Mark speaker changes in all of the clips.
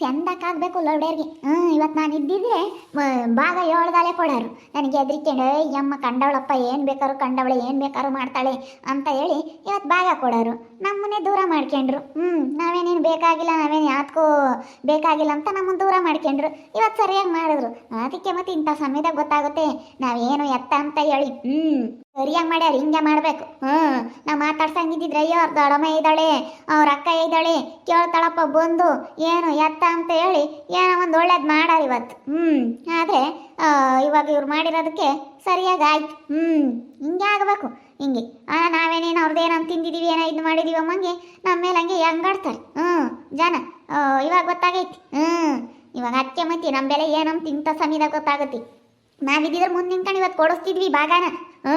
Speaker 1: ಚಂದಕ್ಕಾಗಬೇಕು ಲೌಡೇರ್ಗೆ. ಹ್ಞೂ ಇವತ್ತು ನಾನು ಇದ್ದಿದ್ರೆ ಭಾಗ ಏಳ್ದಾಲೆ ಕೊಡೋರು. ನನಗೆ ಎದ್ರಿಕೊಂಡು ಯಮ್ಮ ಕಂಡವಳಪ್ಪ, ಏನು ಬೇಕಾದ್ರು ಕಂಡವಳೆ, ಏನು ಬೇಕಾದ್ರು ಮಾಡ್ತಾಳೆ ಅಂತ ಹೇಳಿ ಇವತ್ತು ಭಾಗ ಕೊಡೋರು. ನಮ್ಮನ್ನೇ ದೂರ ಮಾಡ್ಕೊಂಡ್ರು. ಹ್ಞೂ ನಾವೇನೇನು ಬೇಕಾಗಿಲ್ಲ, ನಾವೇನು ಯಾತ್ಕೋ ಬೇಕಾಗಿಲ್ಲ ಅಂತ ನಮ್ಮನ್ನು ದೂರ ಮಾಡ್ಕೊಂಡ್ರು. ಇವತ್ತು ಸರಿಯಾಗಿ ಮಾಡಿದ್ರು. ಅದಕ್ಕೆ ಮತ್ತೆ ಇಂಥ ಸಮಯದಾಗ ಗೊತ್ತಾಗುತ್ತೆ. ನಾವೇನು ಎತ್ತ ಅಂತ ಹೇಳಿ. ಹ್ಞೂ ಸರಿಯಾಗಿ ಮಾಡ್ಯಾರ, ಹಿಂಗೆ ಮಾಡಬೇಕು. ಹ್ಞೂ ನಾವು ಮಾತಾಡ್ಸಂಗಿದ್ದಿದ್ರೆ, ಅಯ್ಯೋ, ಅವ್ರ ದೊಡಮ್ಮ ಇದ್ದಾಳೆ, ಅವ್ರ ಅಕ್ಕ ಇದ್ದಾಳೆ, ಕೇಳ್ತಾಳಪ್ಪ ಬಂದು, ಏನು ಎತ್ತ ಅಂತ ಹೇಳಿ, ಏನೋ ಒಂದು ಒಳ್ಳೇದು ಮಾಡಾರ ಇವತ್ತು ಹ್ಞೂ ಆದರೆ ಇವಾಗ ಇವ್ರು ಮಾಡಿರೋದಕ್ಕೆ ಸರಿಯಾಗಿ ಆಯ್ತು. ಹ್ಞೂ ಹಿಂಗೆ ಆಗಬೇಕು. ಹಿಂಗೆ, ಆ, ನಾವೇನೇನು ಅವ್ರದ್ದೇನೋ ತಿಂದಿದ್ದೀವಿ ಏನೋ ಇದು ಮಾಡಿದೀವಿ ಅಮ್ಮಂಗೆ, ನಮ್ಮ ಮೇಲೆ ಹಂಗೆ ಹೆಂಗಾಡ್ತಾರೆ. ಹ್ಞೂ ಜನ ಇವಾಗ ಗೊತ್ತಾಗೈತಿ. ಹ್ಞೂ ಇವಾಗ ಅಕ್ಕೆ ಮತ್ತಿ ನಮ್ಮ ಬೆಲೆ ಏನಂತ ಇಂಥ ಸಮಯದಾಗ ಗೊತ್ತಾಗತ್ತೆ. ನಾವಿದ್ದಿದ್ರೆ ಮುಂದೆ ನಿಂತ್ಕೊಂಡು ಇವತ್ತು ಕೊಡಿಸ್ತಿದ್ವಿ ಭಾಗನ. ಹ್ಞೂ,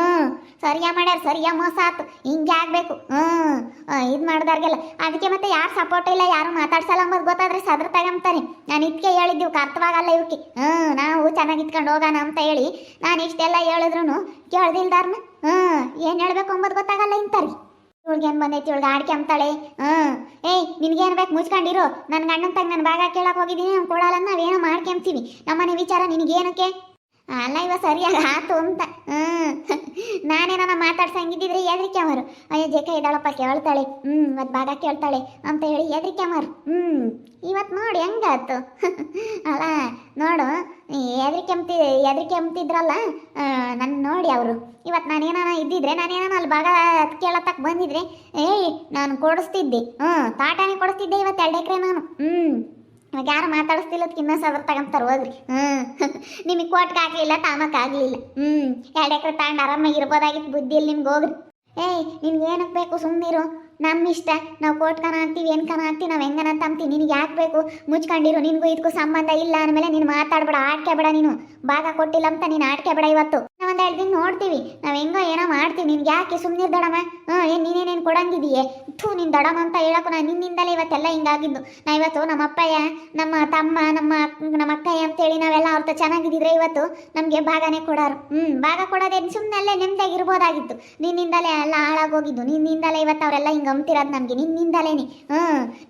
Speaker 1: ಸರಿಯಾ ಮಾಡ್ಯಾರ, ಸರಿಯಾ ಮೋಸ ಆತು. ಹಿಂಗೆ ಆಗಬೇಕು. ಹ್ಞೂ ಇದು ಮಾಡ್ದಾರ್ಗೆಲ್ಲ. ಅದಕ್ಕೆ ಮತ್ತೆ ಯಾರು ಸಪೋರ್ಟ್ ಇಲ್ಲ, ಯಾರು ಮಾತಾಡ್ಸಲ್ಲ ಅಂಬೋದು ಗೊತ್ತಾದ್ರೆ ಸದ್ರ ತಗೊಂತಾರೆ ನಾನು ಇದಕ್ಕೆ ಹೇಳಿದ್ದೀವಿ ಅರ್ಥವಾಗಲ್ಲ ಇವಕ್ಕೆ ಹ್ಞೂ, ನಾವು ಚೆನ್ನಾಗಿ ಇತ್ಕೊಂಡು ಹೋಗೋಣ ಅಂತ ಹೇಳಿ ನಾನು ಇಷ್ಟೆಲ್ಲ ಹೇಳಿದ್ರು ಕೇಳ್ದಿಲ್ದಾರ್ನ? ಹ್ಞೂ, ಏನು ಹೇಳ್ಬೇಕು ಅಂಬೋದು ಗೊತ್ತಾಗಲ್ಲ ಇಂತಾರಿ ಇವಳಿಗೆ ಏನು ಬಂದೈತಿ, ಇವಳಿಗೆ ಆಡ್ಕೆ ಅಂತಾಳೆ ಹ್ಞೂ, ಏಯ್ ನಿನಗೇನು ಬೇಕು? ಮುಚ್ಕೊಂಡಿರು. ನನ್ನ ಗಂಡನ ತಗ ನಾನು ಭಾಗ ಕೇಳಕ್ಕೆ ಹೋಗಿದ್ದೀನಿ, ಅವ್ನು ಕೊಡಲ್ಲ ನಾವೇನೋ ಮಾಡ್ಕೊಂತೀವಿ ನಮ್ಮನೆ ವಿಚಾರ ನಿನಗೇನಕ್ಕೆ? ಅಲ್ಲ, ಇವ ಸರಿಯಾಗಿ ಆತು ಅಂತ. ಹ್ಞೂ ನಾನೇನ ಮಾತಾಡ್ಸಂಗಿದ್ದಿದ್ರೆ ಎದ್ರಿ ಅವರು ಅಯ್ಯೋ, ಜೇಕ ಇದ್ದಾಳಪ್ಪ, ಕೇಳ್ತಾಳೆ. ಹ್ಞೂ ಇವತ್ತು ಭಾಗ ಕೇಳ್ತಾಳೆ ಅಂತ ಹೇಳಿ ಎದ್ರಿ ಮಾರು ಹ್ಞೂ ಇವತ್ತು ನೋಡಿ ಹೆಂಗಾತು. ಅಲ್ಲ, ನೋಡು ಎದ್ರಿಕೆ ಅಂತಿ ಎದ್ರಿಕೆ ಅಂತಿದ್ರಲ್ಲ ನನ್ನ ನೋಡಿ ಅವರು. ಇವತ್ತು ನಾನೇನಾನ ಇದ್ದಿದ್ರೆ ನಾನೇನ ಅಲ್ಲಿ ಭಾಗ ಕೇಳತ್ತಕ್ಕೆ ಬಂದಿದ್ರೆ, ಏಯ್, ನಾನು ಕೊಡಿಸ್ತಿದ್ದೆ. ಹ್ಞೂ ತಾಟಾನೆ ಕೊಡಿಸ್ತಿದ್ದೆ ಇವತ್ತು ಎರಡು ಎಕರೆ ನಾನು. ಹ್ಞೂ ಇವಾಗ ಯಾರು ಮಾತಾಡಿಸ್ತಿಲ್ಲ ಇನ್ನೂ ಸದ್ರ ತಗೊಂತಾರೆ ಹೋಗ್ರಿ ಹ್ಞೂ ನಿಮಗೆ ಕೋಟ್ಗೆ ಆಗ್ಲಿಲ್ಲ ಹ್ಞೂ ಎರಡು ಎಕರೆ ತಗೊಂಡು ಆರಾಮಾಗಿ ಇರ್ಬೋದಾಗಿತ್ತು, ಬುದ್ಧಿ ಇಲ್ಲಿ ನಿಮ್ಗೆ ಹೋಗ್ರಿ. ಏಯ್, ನಿನ್ಗೆ ಏನಕ್ಕೆ ಬೇಕು ಸುಮ್ಮನಿರು ನಮ್ಮ ಇಷ್ಟ. ನಾವು ಕೋಟ್ಕನ ಅಂತೀವಿ ಏನ್ಕನ ಅಂತೀವಿ, ನಾವು ಹೆಂಗನ ಅಂತ ಅಂತೀವಿ. ನಿನಗೆ ಯಾಕೆ ಬೇಕು? ಮುಚ್ಕೊಂಡಿರು. ನಿನಗೂ ಇದಕ್ಕೂ ಸಂಬಂಧ ಇಲ್ಲ ಅಂದಮೇಲೆ ನೀನು ಮಾತಾಡ್ಬೇಡ ಆಡ್ಕೆ ಬೇಡ ನೀನು. ಭಾಗ ಕೊಟ್ಟಿಲ್ಲ ಅಂತ ನೀನು ಆಡ್ಕೆಬೇಡ ಇವತ್ತು. ನಾವು ಒಂದು ನೋಡ್ತೀವಿ. ನಾವು ಹೆಂಗೋ ಏನೋ ಮಾಡ್ತೀವಿ. ನಿನ್ಗೆ ಯಾಕೆ ಸುಮ್ಮನೆ ದಡಮ್ಮ ಹ್ಞೂ ಏನು ನೀನೇನೇನು ಕೊಡಂಗಿದೀಯೇ? ಥೂ, ನೀನು ದಡಮ್ಮ ಅಂತ ಹೇಳಕ್ಕೂ ನಾನು ನಿನ್ನಿಂದಲೇ ಇವತ್ತೆಲ್ಲ ಹಿಂಗಾಗಿದ್ದು. ನಾ ಇವತ್ತು ನಮ್ಮ ಅಪ್ಪಯ್ಯ, ನಮ್ಮ ತಮ್ಮ, ನಮ್ಮ ನಮ್ಮ ಅಕ್ಕಯ್ಯ ಅಂತೇಳಿ ನಾವೆಲ್ಲ ಅವ್ರತ ಚೆನ್ನಾಗಿದ್ದಿದ್ರೆ ಇವತ್ತು ನಮಗೆ ಭಾಗನೇ ಕೊಡೋರು. ಹ್ಞೂ ಭಾಗ ಕೊಡೋದೇನು ಸುಮ್ಮನೆ ಅಲ್ಲೇ ನೆಮ್ಮದಿಯಾಗಿ ಇರ್ಬೋದಾಗಿತ್ತು ನಿನ್ನಿಂದಲೇ ಎಲ್ಲ ಹಾಳಾಗೋಗಿದ್ದು. ನಿನ್ನಿಂದಲೇ ಇವತ್ತು ಅವರೆಲ್ಲ ಹಿಂಗೆ ಅಂತಿರೋದು ನಮಗೆ. ನಿನ್ನಿಂದಲೇನೆ. ಹ್ಞೂ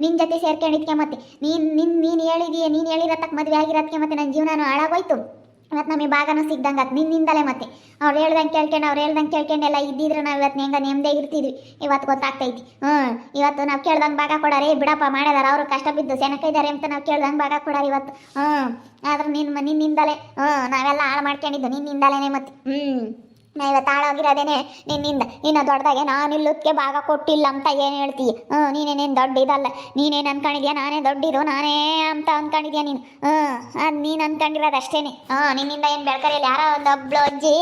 Speaker 1: ನಿನ್ನ ಜೊತೆ ಸೇರ್ಕೊಂಡಿದ್ಕೆ ಮತ್ತೆ. ನೀನು ನಿನ್ನ ನೀನು ಹೇಳಿದೀಯ, ನೀನು ಹೇಳಿರತ್ತಕ್ಕೆ ಮದುವೆ ಆಗಿರೋದಕ್ಕೆ ಮತ್ತೆ ನನ್ನ ಜೀವನ ಹಾಳಾಗೋಯ್ತು. ಇವತ್ತು ನಮಗೆ ಭಾಗನೂ ಸಿಗ್ದಂಗೆ ಆತು. ನಿನ್ನಿಂದಲೇ ಮತ್ತೆ. ಅವ್ರು ಹೇಳ್ದಂಗೆ ಕೇಳ್ಕೊಂಡು, ಅವ್ರು ಹೇಳ್ದಂಗೆ ಕೇಳ್ಕೊಂಡು ಎಲ್ಲ ಇದ್ದಿದ್ರೆ ನಾವು ಇವತ್ತು ಹೆಂಗ ನೆಮ್ಮದೇ ಇರ್ತಿದ್ವಿ. ಇವತ್ತು ಗೊತ್ತಾಗ್ತೈತಿ. ಹ್ಞೂ ಇವತ್ತು ನಾವು ಕೇಳ್ದಂಗೆ ಭಾಗ ಕೊಡಾರೆ, ಬಿಡಪ್ಪ ಮಾಡಿದಾರೆ ಅವರು ಕಷ್ಟ ಬಿದ್ದು ಸೆನಕೈದಾರೆ ಅಂತ ನಾವು ಕೇಳ್ದಂಗೆ ಭಾಗ ಕೊಡಾರೆ ಇವತ್ತು. ಹ್ಞೂ ಆದ್ರೆ ನಿನ್ನ ನಿನ್ನಿಂದಲೇ. ಹ್ಞೂ ನಾವೆಲ್ಲ ಹಾಳು ಮಾಡ್ಕೊಂಡಿದ್ದು ನಿನ್ನಿಂದಲೇ ಮತ್ತೆ. ಹ್ಞೂ ನಾ ಇವತ್ತು ಹಾಳಾಗಿರೋದೇನೆ. ನಿನ್ನಿಂದ ನಿನ್ನ ದೊಡ್ಡದಾಗೆ ನಾನು ಇಲ್ಲದಕ್ಕೆ ಭಾಗ ಕೊಟ್ಟಿಲ್ಲ ಅಂತ ಏನು ಹೇಳ್ತೀಯ? ಹ್ಞೂ ನೀನೇನೇನು ದೊಡ್ಡ ಇದಲ್ಲ. ನೀನೇನು ಅನ್ಕೊಂಡಿದ್ಯಾ ನಾನೇ ದೊಡ್ಡಿದು. ನಾನೇ ಅಂತ ಅನ್ಕೊಂಡಿದ್ಯಾ ನೀನು? ಹ್ಞೂ ನೀನು ಅನ್ಕೊಂಡಿರೋದು ಅಷ್ಟೇ ಹ್ಞೂ ನಿನ್ನಿಂದ ಏನು ಬೆಳ್ಕರಿಯಲ್ಲಿ? ಯಾರೋ ಒಂದು ಒಬ್ಳು ಅಜ್ಜಿ.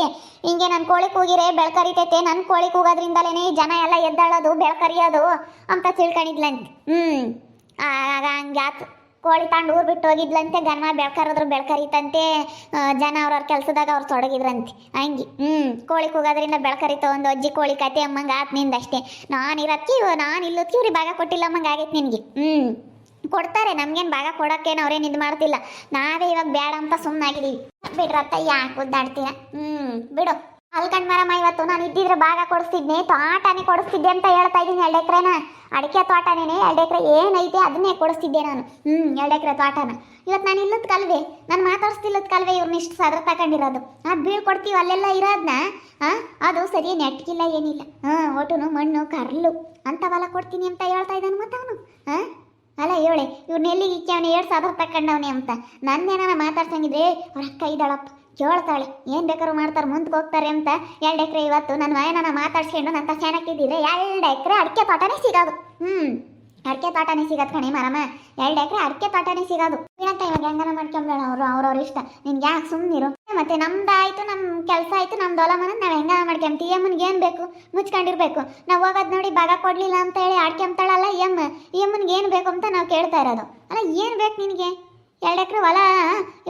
Speaker 1: ಹಿಂಗೆ ನನ್ನ ಕೋಳಿ ಕೂಗಿರೇ ಬೆಳ್ಕರಿತೈತೆ ನನ್ನ ಕೋಳಿ ಕೂಗೋದ್ರಿಂದಲೇ ಜನ ಎಲ್ಲ ಎದ್ದಾಳೋದು, ಬೆಳ್ಕರಿಯೋದು ಅಂತ ತಿಳ್ಕೊಂಡಿದ್ಲಂತೆ ಹ್ಞೂ ಆಗ ಹಂಗೆ ಆತು ಕೋಳಿ ತಾಂಡು ಊರು ಬಿಟ್ಟು ಹೋಗಿದ್ಲಂತೆ ಗನ್ಮ ಬೆಳ್ಕರಿದ್ರು ಬೆಳ್ಕರಿತಂತೆ ಜನ ಅವ್ರವ್ರ ಕೆಲಸದಾಗ ಅವ್ರು ತೊಡಗಿದ್ರಂತೆ. ಹಂಗೆ ಹ್ಞೂ ಕೋಳಿ ಕೂಗೋದ್ರಿಂದ ಬೆಳ್ಕರಿತ ಒಂದು ಅಜ್ಜಿ ಕೋಳಿ ಕತೆ ಅಮ್ಮಂಗೆ ಆತ್ನಿಂದ ಅಷ್ಟೇ. ನಾನು ಇರೋದಕ್ಕೆ ನಾನು ಇಲ್ಲೋದಕ್ಕೆ ಇವ್ರಿಗೆ ಭಾಗ ಕೊಟ್ಟಿಲ್ಲ ಅಮ್ಮಂಗೆ ಆಗೈತೆ ನಿನಗೆ. ಹ್ಞೂ ಕೊಡ್ತಾರೆ, ನಮ್ಗೇನು ಭಾಗ ಕೊಡೋಕ್ಕೇನು ಅವ್ರೇನು ಇದು ಮಾಡ್ತಿಲ್ಲ. ನಾವೇ ಇವಾಗ ಬೇಡ ಅಂತ ಸುಮ್ಮನಾಗಿದ್ದೀವಿ ಬಿಡ್ರತ್ತ ಯಾಕೆ ಉದ್ದಾಡ್ತೀಯ. ಹ್ಞೂ ಬಿಡು. ಅಲ್ಕಂಡ್ ಮರಮ್ಮ, ಇವತ್ತು ನಾನು ಇದ್ದಿದ್ರೆ ಭಾಗ ಕೊಡಿಸ್ತಿದ್ನಿ, ತೋಟನೇ ಕೊಡಿಸ್ತಿದ್ದೆ ಅಂತ ಹೇಳ್ತಾ ಇದ್ದೀನಿ ಎರಡು ಎಕರೆನ. ಅಡಿಕೆ ತೋಟನೇ ಎರಡು ಎಕರೆ ಏನೈತೆ ಅದನ್ನೇ ಕೊಡಿಸ್ತಿದ್ದೆ ನಾನು. ಹ್ಞೂ ಎರಡು ಎಕರೆ ತೋಟನ. ಇವತ್ತು ನಾನು ಇಲ್ಲದ ಕಲ್ವೆ. ನಾನು ಮಾತಾಡಿಸ್ತಿಲ್ಲದ ಕಲ್ವೆ ಇವ್ರನ್ನ ಇಷ್ಟು ಸದ್ರ ತಗೊಂಡಿರೋದು ಅದು ಬೀಳ್ಕೊಡ್ತೀವಿ ಅಲ್ಲೆಲ್ಲ ಇರೋದನ್ನ ಹಾಂ ಅದು ಸರಿ ನೆಟ್ಟಿಲ್ಲ ಏನಿಲ್ಲ. ಹಾಂ, ಒಟುನು ಮಣ್ಣು, ಕರ್ಲು ಅಂಥವೆಲ್ಲ ಕೊಡ್ತೀನಿ ಅಂತ ಹೇಳ್ತಾ ಇದ್ದಾನೆ ಮತ್ತೆ ಅವನು. ಹಾಂ ಅಲ್ಲ, ಹೇಳೆ. ಇವ್ರನ್ನ ಎಲ್ಲಿಗೆ ಇಕ್ಕವನೆ ಎರಡು ಸಾವಿರ ತಕೊಂಡವನೆ ಅಂತ. ನನ್ನೇನ ಮಾತಾಡ್ಸಂಗಿದ್ರೆ, ಅವ್ರ ಅಕ್ಕ ಇದ್ದಾಳಪ್ಪ. ಕೇಳ್ತಾಳೆ ಏನು ಬೇಕಾರು ಮಾಡ್ತಾರೆ ಮುಂದಕ್ಕೆ ಹೋಗ್ತಾರೆ ಅಂತ ಎರಡು ಎಕರೆ ಇವತ್ತು ನನ್ನ ಮಯನ ಮಾತಾಡ್ಸ್ಕೊಂಡು ನನ್ನ ಚೆನ್ನಾಗಿದ್ದಿದ್ರೆ ಎರಡು ಎಕರೆ ಅಡಿಕೆ ತೋಟನೇ ಸಿಗೋದು. ಹ್ಞೂ ಅಡಿಕೆ ತೋಟನೇ ಸಿಗೋದು ಕಣೆ ಮರಮ್ಮ, ಎರಡು ಎಕರೆ ಅಡಿಕೆ ತೋಟನೇ ಸಿಗೋದು. ಏನಂತ ಇವಾಗ ಹೆಂಗನ ಮಾಡ್ಕೊಂಬೇಡ ಅವರು, ಅವ್ರವ್ರ ಇಷ್ಟ. ನಿನ್ಗೆ ಯಾಕೆ ಸುಮ್ಮನಿರು ಮತ್ತೆ ನಮ್ದಾಯ್ತು ನಮ್ಮ ಕೆಲಸ ಆಯಿತು ನಮ್ಮ ಹೊಲ ಮನ ನಾವು ಹೆಂಗ ಮಾಡ್ಕೊಂತೀವಿ ಅಮ್ಮನಿಗೆ ಏನು ಬೇಕು? ಮುಚ್ಕೊಂಡಿರ್ಬೇಕು. ನಾವು ಹೋಗೋದು ನೋಡಿ ಭಾಗ ಕೊಡ್ಲಿಲ್ಲ ಅಂತ ಹೇಳಿ ಆಡ್ಕೊಂತಾಳಲ್ಲ ಯಮ್ಮ ಅಮ್ಮನಿಗೆ ಏನು ಬೇಕು ಅಂತ ನಾವು ಕೇಳ್ತಾ ಇರೋದು. ಅಲ್ಲ, ಏನು ಬೇಕು ನಿನಗೆ? ಎರಡು ಎಕರೆ ಹೊಲ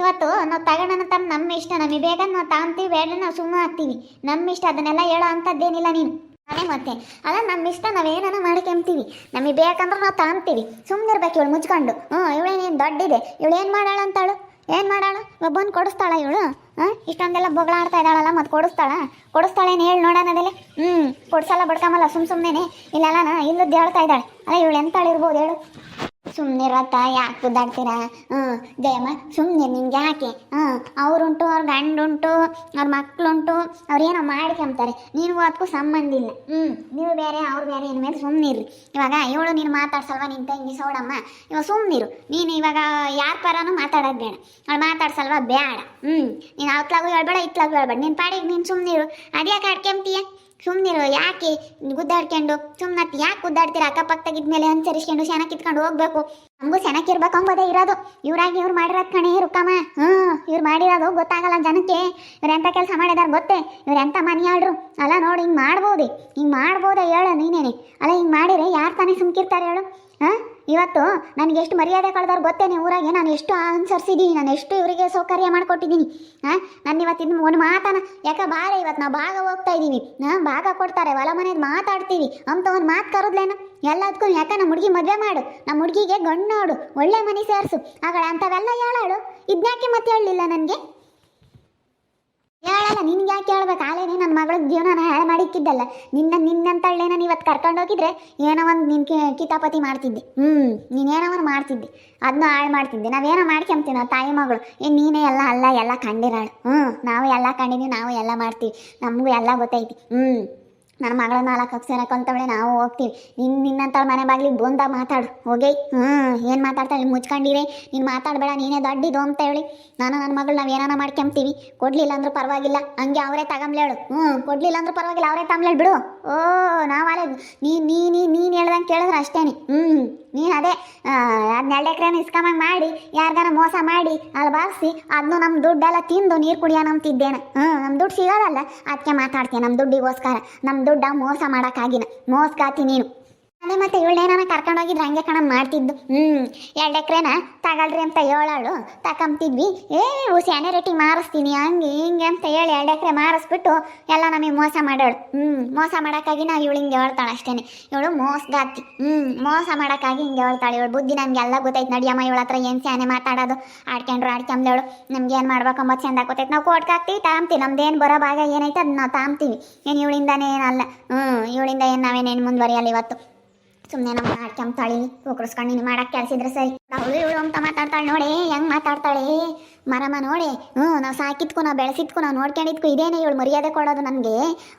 Speaker 1: ಇವತ್ತು ನಾವು ತಗೋಣ ತಮ್ಮ ನಮ್ಮ ಇಷ್ಟ ನಮಗೆ ಬೇಗ ನಾವು ತಗೊಂತೀವಿ ಬೇಡ ನಾವು ಸುಮ್ಮನೆ ಆಗ್ತೀವಿ. ನಮ್ಮ ಇಷ್ಟ, ಅದನ್ನೆಲ್ಲ ಹೇಳೋ ಅಂಥದ್ದೇನಿಲ್ಲ ನೀನು. ಮನೆ ಮತ್ತೆ. ಅಲ್ಲ, ನಮ್ಮ ಇಷ್ಟ ನಾವೇನಾನ ಮಾಡ್ಕೊಂತೀವಿ ನಮಗೆ ಬೇಕಂದ್ರೆ ನಾವು ತಗೊಂತೀವಿ ಸುಮ್ಮನೆ ಇರ್ಬೇಕು ಇವಳು ಮುಚ್ಕೊಂಡು. ಹ್ಞೂ ಇವಳೇನೇನು ದೊಡ್ಡಿದೆ. ಇವಳು ಏನು ಮಾಡಾಳ ಅಂತಾಳು? ಏನು ಮಾಡಾಳ ಒಬ್ಬನ ಕೊಡಿಸ್ತಾಳ ಇವಳು? ಹಾಂ, ಇಷ್ಟೊಂದೆಲ್ಲ ಬೊಗಳಾಡ್ತಾ ಇದ್ದಾಳಲ್ಲ ಮತ್ತೆ ಕೊಡಿಸ್ತಾಳ? ಕೊಡಿಸ್ತಾಳೇನು ಹೇಳಿ ನೋಡೋಣ ಅದೇ ಹ್ಞೂ ಕೊಡ್ಸಲ್ಲ, ಬಡ್ಕಮಲ್ಲ ಸುಮ್ಮ ಸುಮ್ಮನೆ ಇಲ್ಲೆಲ್ಲ ಇಲ್ಲದ್ದು ಹೇಳ್ತಾ ಇದ್ದಾಳೆ. ಅಲ್ಲ, ಇವಳು ಎಂತಾಳು ಇರ್ಬೋದು ಹೇಳು. ಸುಮ್ಮನಿರತ್ತ ಯಾಕೆ ಗುದ್ದಾಡ್ತೀರಾ ಹ್ಞೂ ಜಯಮ್ಮ ಸುಮ್ಮನೆ ನಿಮ್ಗೆ ಯಾಕೆ? ಹ್ಞೂ, ಅವ್ರುಂಟು, ಅವ್ರ ಗಂಡುಂಟು, ಅವ್ರ ಮಕ್ಳುಂಟು ಅವ್ರೇನೋ ಮಾಡ್ಕೊಂತಾರೆ. ನೀವು ಅದಕ್ಕೂ ಸಂಬಂಧ ಇಲ್ಲ. ಹ್ಞೂ, ನೀವು ಬೇರೆ, ಅವ್ರು ಬೇರೆ ಇನ್ಮೇಲೆ ಸುಮ್ಮನಿರ್ರಿ ಇವಾಗ ಇವಳು ನೀನು ಮಾತಾಡ್ಸಲ್ವ ನಿನ್ನ ತಂಗಿ ಸೌಡಮ್ಮ? ಇವಾಗ ಸುಮ್ಮನಿರು ನೀನು ಇವಾಗ ಯಾರ ಪರನೂ ಮಾತಾಡೋದು ಬೇಡ. ಅವ್ಳು ಮಾತಾಡ್ಸಲ್ವ ಬೇಡ ಹ್ಞೂ, ನೀನು ಅವತ್ಲಾಗೂ ಹೇಳ್ಬೇಡ, ಇತ್ಲಾಗೂ ಹೇಳ್ಬೇಡ. ನಿನ್ನ ಪಾಡಿಗೆ ನೀನು ಸುಮ್ಮನಿರು ಅದ್ಯಾಕೆ ಆಡ್ಕೊಂತೀಯ ಸುಮ್ಮನಿರು ಯಾಕೆ ಗುದ್ದಾಡ್ಕೊಂಡು ಸುಮ್ಮನೆ ಯಾಕೆ ಗುದ್ದಾಡ್ತೀರ? ಅಕ್ಕಪಕ್ಕದಾಗಿದ್ಮೇಲೆ ಅನುಸರಿಸ್ಕೊಂಡು ಶನ ಕಿತ್ಕೊಂಡು ಹೋಗ್ಬೇಕು. ನಮಗೂ ಇರಬೇಕು ಅಂಬೋದೇ ಇರೋದು. ಇವ್ರಾಗಿ ಇವ್ರು ಮಾಡಿರೋದು ಕಣೆ ರುಕ್ಕಮ್ಮ. ಹ್ಞೂ, ಇವ್ರು ಮಾಡಿರೋದು ಗೊತ್ತಾಗಲ್ಲ ಜನಕ್ಕೆ. ಇವ್ರು ಎಂಥ ಕೆಲಸ ಮಾಡಿದಾರೆ ಗೊತ್ತೇ? ಇವ್ರು ಎಂಥ ಹೇಳ್ರು ಅಲ್ಲ ನೋಡಿ, ಹಿಂಗೆ ಮಾಡ್ಬೋದು. ಹಿಂಗೆ ಮಾಡ್ಬೋದೇ ಹೇಳು ನೀನೇನೆ. ಅಲ್ಲ, ಹಿಂಗೆ ಮಾಡಿದ್ರೆ ಯಾರು ತಾನೇ ಸುಮ್ಕಿರ್ತಾರೆ ಹೇಳು? ಇವತ್ತು ನನಗೆ ಎಷ್ಟು ಮರ್ಯಾದೆ ಕಳೆದವ್ರು ಗೊತ್ತೇನೆ ಊರಾಗೆ? ನಾನು ಎಷ್ಟು ಅನುಸರಿಸಿದ್ದೀನಿ ನಾನು ಎಷ್ಟು ಇವರಿಗೆ ಸೌಕರ್ಯ ಮಾಡಿಕೊಟ್ಟಿದ್ದೀನಿ, ಹಾಂ? ನಾನು ಇವತ್ತಿನ ಒಂದು ಮಾತನ ಯಾಕೆ ಬಾರೆ ಇವತ್ತು ನಾವು ಭಾಗ ಹೋಗ್ತಾ ಇದ್ದೀವಿ ಹಾಂ? ಭಾಗ ಕೊಡ್ತಾರೆ, ಹೊಲ ಮನೇದು ಮಾತಾಡ್ತೀವಿ, ಅಂತ ಒಂದು ಮಾತು ಕರೋದ್ಲೇನು? ಎಲ್ಲದಕ್ಕೂ ಯಾಕೆ ನಮ್ಮ ಹುಡುಗಿ ಮದುವೆ ಮಾಡು ನಮ್ಮ ಹುಡುಗಿಗೆ ಗಂಡು ನೋಡು, ಒಳ್ಳೆ ಮನೆ ಸೇರಿಸು ಆಗಳ ಅಂಥವೆಲ್ಲ ಹೇಳಾಳು ಇದ್ಯಾಕೆ ಮತ್ತೆ ಹೇಳಲಿಲ್ಲ ನನಗೆ? ಹೇಳಲ್ಲ, ನಿನ್ಗೆ ಯಾಕೆ ಹೇಳ್ಬೇಕು? ಆಲೇನೆ ನನ್ನ ಮಗಳ ಜೀವನನ ಹಾಳು ಮಾಡಿಕ್ಕಿದ್ದಲ್ಲ. ನಿನ್ನ, ನಿನ್ನಂತಳ್ಳೇನ ನಾನು ಇವತ್ತು ಕರ್ಕೊಂಡು ಹೋಗಿದ್ರೆ ಏನೋ ಒಂದು ನಿನ್ ಕಿತಾಪತಿ ಮಾಡ್ತಿದ್ದೆ. ಹ್ಞೂ ನೀನೇನೋ ಒಂದು ಮಾಡ್ತಿದ್ದೆ. ಅದನ್ನ ಹಾಳು ಮಾಡ್ತಿದ್ದೆ. ನಾವೇನೋ ಮಾಡ್ಕೊಂತೀವಿ ನಾವು ತಾಯಿ ಮಗಳು. ಏನು ನೀನೇ ಎಲ್ಲ ಅಲ್ಲ, ಎಲ್ಲ ಕಂಡಿರಾಳು ಹ್ಞೂ ನಾವು ಎಲ್ಲ ಕಂಡಿದ್ದೀವಿ ನಾವು ಎಲ್ಲ ಮಾಡ್ತೀವಿ. ನಮಗೂ ಎಲ್ಲ ಗೊತ್ತೈತಿ. ಹ್ಞೂ ನನ್ನ ಮಗಳ ನಾಲ್ಕು ಅಕ್ಷರ ಕೊಂತವಳೆ, ನಾವು ಹೋಗ್ತೀವಿ. ನಿನ್ನ ನಿನ್ನಂತ ಮನೆ ಬಾಗಿಲಿಗೆ ಬಂದ ಮಾತಾಡು, ಹೋಗೇ? ಹ್ಞೂ ಏನು ಮಾತಾಡ್ತಾಳೆ ಮುಚ್ಕೊಂಡಿರೆ. ನೀನು ಮಾತಾಡಬೇಡ, ನೀನೇ ದೊಡ್ಡಿದು ಅಂತ ಹೇಳಿ. ನಾನು ನನ್ನ ಮಗಳು ನಾವು ಏನಾನ ಮಾಡ್ಕೊಂತೀವಿ ಕೊಡ್ಲಿಲ್ಲ ಅಂದ್ರೆ ಪರವಾಗಿಲ್ಲ. ಹಂಗೆ ಅವರೇ ತಗಂಬ್ಲೇಳು ಹ್ಞೂ ಕೊಡ್ಲಿಲ್ಲ ಅಂದ್ರೆ ಪರವಾಗಿಲ್ಲ, ಅವರೇ ತಗೊಂಬ್ಲೇಳು ಬಿಡು. ಓ ನಾವಲ್ಲೇ ನೀ ನೀ ನೀ ನೀನು ಹೇಳ್ದಂಗೆ ಕೇಳಿದ್ರೆ ಅಷ್ಟೇನೆ ಹ್ಞೂ ನೀನು ಅದೇ ಹನ್ನೆರಡು ಎಕರೆನ ಇಸ್ಕೊಂಬಂಗೆ ಮಾಡಿ ಯಾರಿಗಾನ ಮೋಸ ಮಾಡಿ ಅಲ್ಲಿ ಬಾರಿಸಿ ಅದನ್ನು ನಮ್ಮ ದುಡ್ಡೆಲ್ಲ ತಿಂದು ನೀರು ಕುಡಿಯೋಣ ಅಂತಿದ್ದೇನೆ ಹ್ಞೂ ನಮ್ಮ ದುಡ್ಡು ಸಿಗೋದಲ್ಲ ಅದಕ್ಕೆ ಮಾತಾಡ್ತೀನಿ ನಮ್ಮ ದುಡ್ಡಿಗೋಸ್ಕರ. ನಮ್ಮ ದುಡ್ಡ ಮೋಸ ಮಾಡೋಕ್ಕಾಗಿನ ಮೋಸ್ಗಾತಿ ನೀನು. ಅದೇ ಮತ್ತೆ ಇವಳೇನಾನ ಕರ್ಕೊಂಡೋಗಿದ್ರೆ ಹಂಗೆ ಕಣ ಮಾಡ್ತಿದ್ದು. ಹ್ಞೂ ಎರಡು ಎಕ್ರೆನ ತಗೊಳ್ರಿ ಅಂತ ಹೇಳಾಳು ತಕೊಂಬ್ತಿದ್ವಿ. ಏ ಸ್ಯಾನೆ ರೇಟಿಗೆ ಮಾರಿಸ್ತೀನಿ, ಹಂಗೆ ಹಿಂಗೆ ಅಂತ ಹೇಳಿ ಎರಡು ಎಕರೆ ಮಾರಿಸ್ಬಿಟ್ಟು ಎಲ್ಲ ನಮಗೆ ಮೋಸ ಮಾಡೋಳು. ಹ್ಞೂ ಮೋಸ ಮಾಡೋಕ್ಕಾಗಿ ನಾವು ಇವಳು ಹಿಂಗೆ ಹೇಳ್ತಾಳೆ ಅಷ್ಟೇ ಇವಳು ಮೋಸಗಾತಿ. ಹ್ಞೂ ಮೋಸ ಮಾಡೋಕ್ಕಾಗಿ ಹಿಂಗೆ ಹೇಳ್ತಾಳೆ. ಇವಳು ಬುದ್ಧಿ ನಮಗೆಲ್ಲ ಗೊತ್ತೈತೆ. ನಡಿಯಮ್ಮ ಇವಳ ಹತ್ರ ಏನು ಸ್ಯಾನೆ ಮಾತಾಡೋದು? ಆಡ್ಕೊಂಡ್ರು ಆಡ್ಕೊಂಬ್ಲೇಳು ನಮ್ಗೆ ಏನು ಮಾಡ್ಬೇಕು ಚೆಂದ ಗೊತ್ತೈತೆ. ನಾವು ಕೊಟ್ಕಾಗ್ತೀವಿ ನಮ್ದು ನಮ್ದೇನು ಬರೋ ಭಾಗ ಏನೈತೆ ಅದನ್ನ ನಾವು ತಾಂಬ್ತೀವಿ. ಏನು ಇವಳಿಂದನೇ ಏನಲ್ಲ. ಹ್ಞೂ ಇವಳಿಂದ ಏನು ನಾವೇನೇನು ಮುಂದುವರಿಯಲ್ಲ ಇವತ್ತು. ಸುಮ್ಮನೆ ನಮ್ಮ ಆಡ್ಕೊಂತಾಳಿ ಹೋಗ್ರಸ್ಕೊಂಡು ನೀನು ಮಾಡಕ್ಕೆ ಕೆಲ್ಸಿದ್ರೆ ಸರಿ. ಅವಳು ಇವಳು ಅಂತ ಮಾತಾಡ್ತಾಳೆ ನೋಡಿ, ಹೆಂಗ್ ಮಾತಾಡ್ತಾಳೆ? ಮರಮ್ಮ ನೋಡಿ. ಹ್ಞೂ ನಾವು ಸಾಕಿದ್ಕು, ನಾವು ಬೆಳೆಸಿದ್ಕು, ನಾವು ನೋಡ್ಕೊಂಡಿದ್ಕು, ಇದೇನೇ ಇವಳು ಮರ್ಯಾದೆ ಕೊಡೋದು ನನಗೆ.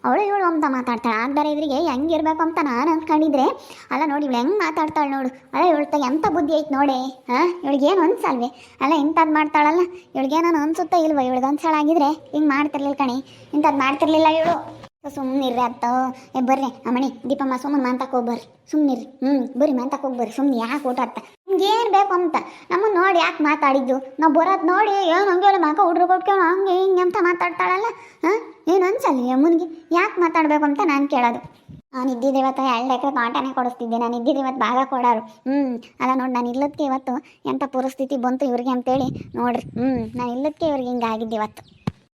Speaker 1: ಅವಳು ಇವಳು ಅಂತ ಮಾತಾಡ್ತಾಳೆ. ಆಗ್ದಾರೆ ಇದ್ರಿಗೆ ಹೆಂಗಿರ್ಬೇಕು ಅಂತ ನಾನು ಅಂದ್ಕೊಂಡಿದ್ರೆ ಅಲ್ಲ ನೋಡಿ ಇವಳು ಹೆಂಗ್ ಮಾತಾಡ್ತಾಳೆ ನೋಡು. ಅಲ್ಲ ಇವಳ್ತ ಎಂತ ಬುದ್ಧಿ ಐತೆ ನೋಡಿ, ಹಾಂ? ಇವಳಿಗೇನು ಅನ್ಸಲ್ವೇ ಅಲ್ಲ ಇಂಥದ್ದು ಮಾಡ್ತಾಳಲ್ಲ ಇವಳಿಗೇನೋ ಅನ್ಸುತ್ತಾ ಇಲ್ವ? ಇವಳಿಗೆ ಅನ್ಸಳಾಗಿದ್ರೆ ಹಿಂಗೆ ಮಾಡ್ತಿರ್ಲಿಲ್ಲ ಕಣಿ. ಇಂಥದ್ದು ಮಾಡ್ತಿರ್ಲಿಲ್ಲ ಇವಳು. ಸುಮ್ಮನಿರ್ರಿ ಅತ್ತ. ಏ, ಬರ್ರಿ ಅಮ್ಮಣಿ, ದೀಪಮ್ಮ, ಸುಮ್ಮನೆ ಮಾಂತಕ್ಕೆ ಹೋಗ್ಬರ್ರಿ. ಸುಮ್ಮನಿರ್ರಿ ಹ್ಞೂ ಬರ್ರಿ ಮಾಂತಕ್ಕೆ ಹೋಗ್ಬರ್ರಿ. ಸುಮ್ಮನೆ ಯಾಕೆ ಊಟ ಅತ್ತ ನಿಮ್ಗೆ ಏನು ಬೇಕು ಅಂತ. ನಮ್ಮನ್ನ ನೋಡಿ ಯಾಕೆ ಮಾತಾಡಿದ್ದು? ನಾವು ಬರೋದು ನೋಡಿ ಏನು ಹಂಗೆ ಹೇಳಿ ಮಕ ಹುಡ್ರು ಕೊಟ್ಕೊಂಡು ಹಂಗೆ ಹಿಂಗೆ ಅಂತ ಮಾತಾಡ್ತಾಳಲ್ಲ? ಹಾಂ? ಏನು ಅನ್ಸಲ್ಲ ಅಮ್ಮನಿಗೆ? ಯಾಕೆ ಮಾತಾಡಬೇಕು ಅಂತ ನಾನು ಕೇಳೋದು. ನಾನು ಇದ್ದಿದ್ದು ಇವತ್ತು ಎರಡು ಎಕರೆ ಪಾಠನೇ ಕೊಡಿಸ್ತಿದ್ದೆ. ನಾನು ಇದ್ದಿದ್ದು ಇವತ್ತು ಭಾಗ ಕೊಡೋರು. ಹ್ಞೂ ಅಲ್ಲ ನೋಡಿ ನಾನು ಇಲ್ಲದಕ್ಕೆ ಇವತ್ತು ಎಂಥ ಪರಿಸ್ಥಿತಿ ಬಂತು ಇವ್ರಿಗೆ ಅಂತೇಳಿ ನೋಡ್ರಿ. ಹ್ಞೂ ನಾನು ಇಲ್ಲದಕ್ಕೆ ಇವ್ರಿಗೆ ಹಿಂಗೆ ಆಗಿದ್ದು ಇವತ್ತು.